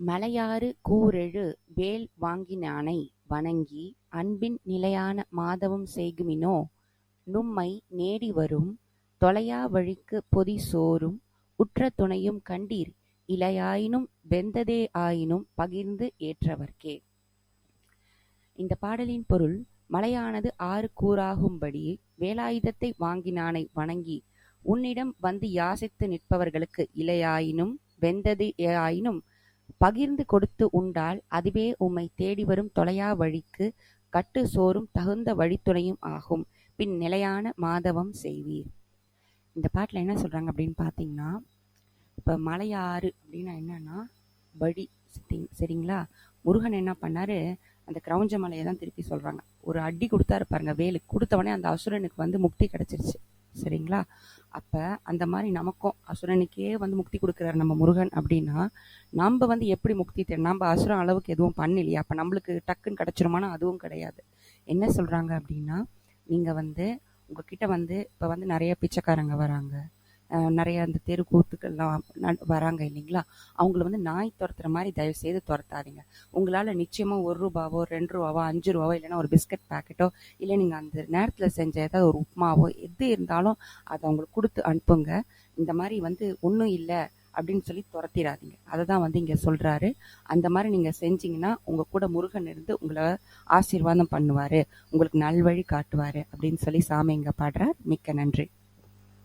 மலையாறு கூரெழு வேல் வாங்கினானை வணங்கி அன்பின் நிலையான மாதவம் செய்குமினோ நும்மை நேடிவரும் தொலையா வழிக்குப் பொதிசோறும் உற்ற துணையும் கண்டீர் இலையாயினும் வெந்ததே ஆயினும் பகிர்ந்து ஏற்றவர்க்கே. இந்த பாடலின் பொருள் மலையானது ஆறு கூறாகும்படி வேலாயுதத்தை வாங்கினானை வணங்கி உன்னிடம் வந்து யாசித்து நிற்பவர்களுக்கு இலையாயினும் வெந்தது ஆயினும் பகிர்ந்து கொடுத்து உண்டால் அதுவே உம்மைத் தேடிவரும் தொலையா வழிக்குக் கட்டு சோறும் தகுந்த வழித்துணையும் ஆகும். பின் நிலையான மாதவம் செய்வீர். இந்த பாட்டில் என்ன சொல்கிறாங்க அப்படின்னு பார்த்தீங்கன்னா இப்போ மலையாறு அப்படின்னா என்னன்னா வழி சரி- சரிங்களா? முருகன் என்ன பண்ணாரு? அந்த கிரௌஞ்ச மலையை தான் திருப்பி சொல்கிறாங்க ஒரு அடி கொடுத்தாரு பாருங்க வேலு. கொடுத்தவொடனே அந்த அசுரனுக்கு வந்து முக்தி கிடச்சிருச்சு. சரிங்களா? அப்போ அந்த மாதிரி நமக்கும் அசுரனுக்கே வந்து முக்தி கொடுக்குறாரு நம்ம முருகன் அப்படின்னா நம்ம வந்து எப்படி முக்தி தேடும் நம்ம அசுரம் அளவுக்கு எதுவும் பண்ணலையா? அப்போ நம்மளுக்கு டக்குன்னு கிடைச்சிருமானா? அதுவும் கிடையாது. என்ன சொல்கிறாங்க அப்படின்னா நீங்கள் வந்து உங்ககிட்ட வந்து இப்போ வந்து நிறைய பிச்சைக்காரங்க வராங்க. நிறைய அந்த தெருக்கூத்துக்கள்லாம் வராங்க இல்லைங்களா? அவங்கள வந்து நாய் துரத்துற மாதிரி தயவு செய்து துரத்தாதீங்க. உங்களால் நிச்சயமாக ஒரு ரூபாவோ ரெண்டு ரூபாவோ அஞ்சு ரூபாவோ இல்லைன்னா ஒரு பிஸ்கட் பாக்கெட்டோ இல்லை நீங்கள் அந்த நேரத்தில் செஞ்ச ஏதாவது ஒரு உப்புமாவோ எது இருந்தாலும் அதை அவங்களுக்கு கொடுத்து அனுப்புங்க. இந்த மாதிரி வந்து ஒன்றும் இல்லை அப்படின்னு சொல்லி துரத்திடாதீங்க அதை தான் வந்து இங்கே சொல்கிறாரு அந்த மாதிரி நீங்கள் செஞ்சீங்கன்னா உங்க கூட முருகன் இருந்து உங்களை ஆசீர்வாதம் பண்ணுவார். உங்களுக்கு நல்வழி காட்டுவார் அப்படின்னு சொல்லி சாமி இங்கே பாடுறார். மிக்க நன்றி.